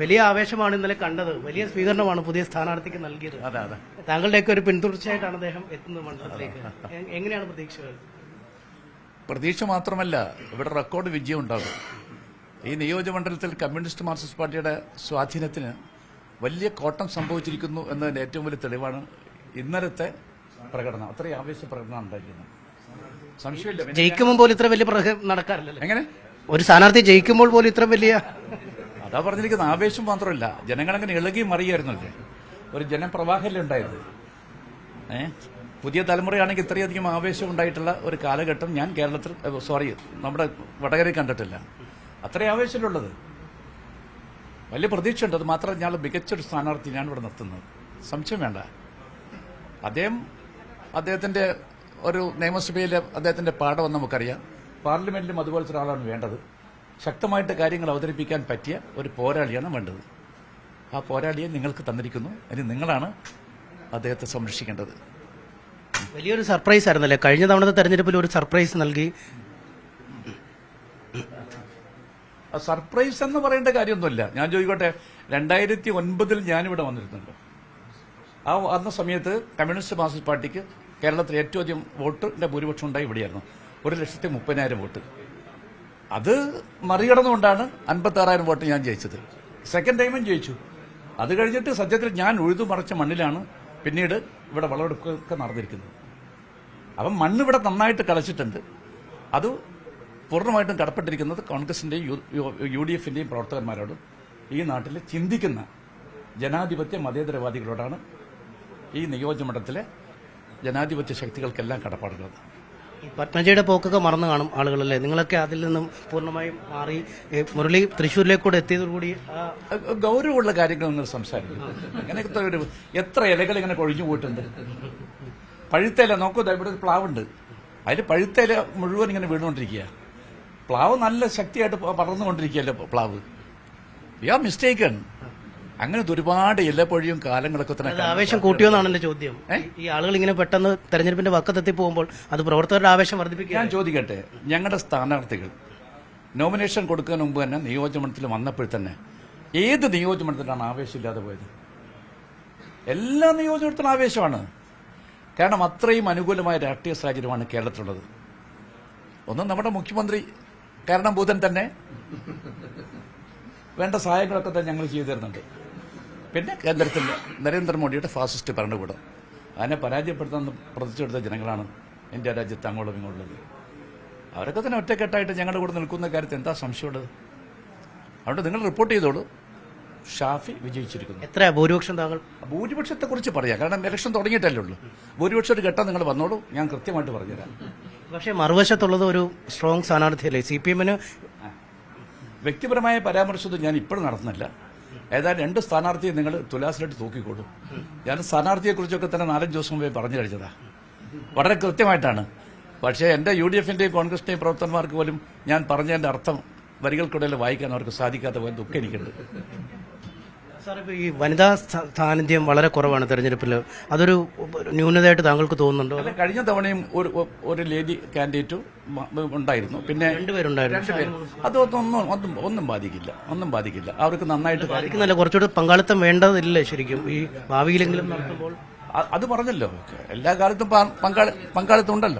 വലിയ ആവേശമാണ് ഇന്നലെ കണ്ടത്. വലിയ സ്വീകരണമാണ് പുതിയ സ്ഥാനാർത്ഥിക്ക് നൽകിയത്. അതെ അതെ. താങ്കളുടെയൊക്കെ ഒരു പിന്തുടർച്ചയായിട്ടാണ് അദ്ദേഹം എത്തുന്നത് മണ്ഡലത്തിലേക്ക്. എങ്ങനെയാണ് പ്രതീക്ഷകൾ? പ്രതീക്ഷ മാത്രമല്ല ഇവിടെ റെക്കോർഡ് വിജയം ഉണ്ടാകും ഈ നിയോജകമണ്ഡലത്തിൽ കമ്മ്യൂണിസ്റ്റ് മാർക്സിസ്റ്റ് പാർട്ടിയുടെ സ്വാധീനത്തിന് വലിയ കോട്ടം സംഭവിച്ചിരിക്കുന്നു എന്നതിന്റെ ഏറ്റവും വലിയ തെളിവാണ് ഇന്നലത്തെ പ്രകടനം. അത്രയും ആവേശ പ്രകടനമാണ് ഉണ്ടായിരിക്കുന്നത്. സംശയമില്ല. ജയിക്കുമ്പോൾ പോലും ഇത്ര വലിയ പ്രകടനം നടക്കാറില്ലല്ലോ? എങ്ങനെ? ഒരു സ്ഥാനാർത്ഥി ജയിക്കുമ്പോൾ പോലും ഇത്ര വലിയ അതാ പറഞ്ഞിരിക്കുന്ന ആവേശം മാത്രമല്ല. ജനങ്ങളങ്ങനെ ഇളകി മറിയായിരുന്നല്ലേ ഒരു ജനപ്രവാഹമല്ലേ ഉണ്ടായത്. ഏ? പുതിയ തലമുറയാണെങ്കിൽ ഇത്രയധികം ആവേശം ഉണ്ടായിട്ടുള്ള ഒരു കാലഘട്ടം ഞാൻ കേരളത്തിൽ സോറി നമ്മുടെ വടകരയിൽ കണ്ടിട്ടില്ല. അത്രയും ആവേശമുള്ളത് വലിയ പ്രതീക്ഷയുണ്ട്. അത് മാത്രമല്ല ഞാൻ മികച്ചൊരു ഞാൻ ഇവിടെ നിർത്തുന്നത് സംശയം വേണ്ട. അദ്ദേഹം അദ്ദേഹത്തിന്റെ ഒരു നിയമസഭയിലെ അദ്ദേഹത്തിന്റെ പാഠം നമുക്കറിയാം. പാർലമെന്റിലും അതുപോലത്തെ ഒരാളാണ് വേണ്ടത്. ശക്തമായിട്ട് കാര്യങ്ങൾ അവതരിപ്പിക്കാൻ പറ്റിയ ഒരു പോരാളിയാണ് വേണ്ടത്. ആ പോരാളിയെ നിങ്ങൾക്ക് തന്നിരിക്കുന്നു. ഇനി നിങ്ങളാണ് അദ്ദേഹത്തെ സംരക്ഷിക്കേണ്ടത്. വലിയൊരു സർപ്രൈസ് ആയിരുന്നല്ലേ? കഴിഞ്ഞ തവണത്തെ തെരഞ്ഞെടുപ്പിൽ ഒരു സർപ്രൈസ് നൽകി. സർപ്രൈസ് എന്ന് പറയേണ്ട കാര്യമൊന്നുമില്ല. ഞാൻ ചോദിക്കട്ടെ രണ്ടായിരത്തി ഒൻപതിൽ ഞാനിവിടെ വന്നിരുന്നുണ്ട്. ആ അന്ന സമയത്ത് കമ്മ്യൂണിസ്റ്റ് മാർക്സിസ്റ്റ് പാർട്ടിക്ക് കേരളത്തിൽ ഏറ്റവും അധികം വോട്ടിന്റെ ഭൂരിപക്ഷം ഉണ്ടായി ഇവിടെയായിരുന്നു. ഒരു ലക്ഷത്തി മുപ്പതിനായിരം വോട്ട്. അത് മറികടന്നുകൊണ്ടാണ് അൻപത്തി ആറായിരം വോട്ട് ഞാൻ ജയിച്ചത്. സെക്കൻഡ് ടൈമും ജയിച്ചു. അത് കഴിഞ്ഞിട്ട് സത്യത്തിൽ ഞാൻ ഉഴുതു മറച്ച മണ്ണിലാണ് പിന്നീട് ഇവിടെ വിളവെടുപ്പൊക്കെ നടന്നിരിക്കുന്നത്. അപ്പം മണ്ണ് ഇവിടെ നന്നായിട്ട് കളച്ചിട്ടുണ്ട് അത് പൂർണമായിട്ടും കടപ്പെട്ടിരിക്കുന്നത് കോൺഗ്രസിന്റെയും യു- ഡി എഫിന്റെയും പ്രവർത്തകന്മാരോടും ഈ നാട്ടിൽ ചിന്തിക്കുന്ന ജനാധിപത്യ മതേതരവാദികളോടാണ് ഈ നിയോജകമണ്ഡലത്തിലെ ജനാധിപത്യ ശക്തികൾക്കെല്ലാം കടപ്പാടുള്ളത്. പത്മജയുടെ പോക്കൊക്കെ മറന്നു കാണും ആളുകളല്ലേ? നിങ്ങളൊക്കെ അതിൽ നിന്നും പൂർണമായും മാറി മുരളി തൃശ്ശൂരിലേക്കൂടെ എത്തിയതോടുകൂടി ഗൗരവമുള്ള കാര്യങ്ങൾ നിങ്ങൾ സംസാരിക്കും ഒരു എത്ര ഇലകൾ ഇങ്ങനെ കൊഴിഞ്ഞു പോയിട്ടുണ്ട്. പഴുത്തേല നോക്കൂ ഇവിടെ ഒരു പ്ലാവുണ്ട്. അതിൽ പഴുത്തേല മുഴുവൻ ഇങ്ങനെ വീണുകൊണ്ടിരിക്കുക പ്ലാവ് നല്ല ശക്തിയായിട്ട് പടർന്നുകൊണ്ടിരിക്കുകയല്ലേ പ്ലാവ്? യു ആർ മിസ്റ്റേക്കൺ അങ്ങനത്തെ ഒരുപാട് എല്ലപ്പോഴും കാലങ്ങളൊക്കെ തന്നെ ആവേശം കൂട്ടിയോന്നാണ് എന്റെ ചോദ്യം. ഈ ആളുകൾ ഇങ്ങനെ പെട്ടെന്ന് തെരഞ്ഞെടുപ്പിന്റെ വക്കത്തെത്തി പോകുമ്പോൾ അത് പ്രവർത്തകരുടെ ആവേശം വർദ്ധിപ്പിക്കുക ഞാൻ ചോദിക്കട്ടെ ഞങ്ങളുടെ സ്ഥാനാർത്ഥികൾ നോമിനേഷൻ കൊടുക്കുന്നതിന് മുമ്പ് തന്നെ നിയോജകമണ്ഡലത്തിൽ വന്നപ്പോൾ തന്നെ ഏത് നിയോജകമണ്ഡലത്തിലാണ് ആവേശമില്ലാതെ പോയത്? എല്ലാ നിയോജകമണ്ഡലത്തിലും ആവേശമാണ്. കാരണം അത്രയും അനുകൂലമായ രാഷ്ട്രീയ സാഹചര്യമാണ് കേരളത്തിലുള്ളത്. ഒന്ന് നമ്മുടെ മുഖ്യമന്ത്രി കാരണം ബുധൻ തന്നെ വേണ്ട സഹായങ്ങളൊക്കെ തന്നെ ഞങ്ങൾ ചെയ്തു തരുന്നുണ്ട്. പിന്നെ കേന്ദ്രത്തിൽ നരേന്ദ്രമോദിയുടെ ഫാസിസ്റ്റ് ഭരണകൂടം. അതിനെ പരാജയപ്പെടുത്താൻ പ്രതിച്ചെടുത്ത ജനങ്ങളാണ് ഇന്ത്യ രാജ്യത്ത് അങ്ങോട്ടും ഇങ്ങോട്ടുള്ളത് അവരൊക്കെ തന്നെ ഒറ്റക്കെട്ടായിട്ട് ഞങ്ങളുടെ കൂടെ നിൽക്കുന്ന കാര്യത്തിൽ എന്താ സംശയമുള്ളത്? അതുകൊണ്ട് നിങ്ങൾ റിപ്പോർട്ട് ചെയ്തോളൂ. ഷാഫി വിജയിച്ചിരിക്കുന്നു. എത്ര ഭൂരിപക്ഷം താങ്കൾ? ഭൂരിപക്ഷത്തെ കുറിച്ച് പറയാം. കാരണം ഇലക്ഷൻ തുടങ്ങിയിട്ടല്ലേ ഉള്ളൂ. ഭൂരിപക്ഷം ഒരു ഘട്ടം നിങ്ങൾ വന്നോളൂ. ഞാൻ കൃത്യമായിട്ട് പറഞ്ഞുതരാം. പക്ഷേ മറുവശത്തുള്ളത് ഒരു സ്ട്രോങ് സ്ഥാനാർത്ഥിയല്ലേ? സി പി എമ്മിന് വ്യക്തിപരമായ പരാമർശമൊന്നും ഞാൻ ഇപ്പോഴും നടത്തുന്നില്ല. ഏതായാലും രണ്ട് സ്ഥാനാർത്ഥിയെ നിങ്ങൾ തുലാസിലായിട്ട് തൂക്കിക്കോളൂ. ഞാൻ സ്ഥാനാർത്ഥിയെക്കുറിച്ചൊക്കെ തന്നെ നാലഞ്ച് ദിവസം മുമ്പേ പറഞ്ഞു കഴിഞ്ഞതാ. വളരെ കൃത്യമായിട്ടാണ്. പക്ഷേ എന്റെ യു ഡി എഫിന്റെയും കോൺഗ്രസിന്റെയും പ്രവർത്തകന്മാർക്ക് പോലും ഞാൻ പറഞ്ഞതിന്റെ അർത്ഥം വരികൾക്കിടയിൽ വായിക്കാൻ അവർക്ക് സാധിക്കാത്ത പോലെ ദുഃഖം എനിക്കുണ്ട്. സാർ ഇപ്പോൾ ഈ വനിതാ സാന്നിധ്യം വളരെ കുറവാണ് തെരഞ്ഞെടുപ്പിൽ. അതൊരു ന്യൂനതയായിട്ട് താങ്കൾക്ക് തോന്നുന്നുണ്ടോ? അല്ല കഴിഞ്ഞ തവണയും ഒരു ഒരു ലേഡി കാൻഡിഡേറ്റും ഉണ്ടായിരുന്നു. പിന്നെ രണ്ടുപേരുണ്ടായിരുന്നു. രണ്ടുപേര് അതൊന്നും ഒന്നും ഒന്നും ഒന്നും ബാധിക്കില്ല. ഒന്നും ബാധിക്കില്ല. അവർക്ക് നന്നായിട്ട് ബാധിക്കുന്നില്ല കുറച്ചുകൂടി പങ്കാളിത്തം വേണ്ടതില്ലേ ശരിക്കും? ഈ ഭാവിയിലെങ്കിലും നടത്തുമ്പോൾ അത് പറഞ്ഞല്ലോ. എല്ലാ കാലത്തും പങ്കാളി പങ്കാളിത്തം ഉണ്ടല്ലോ.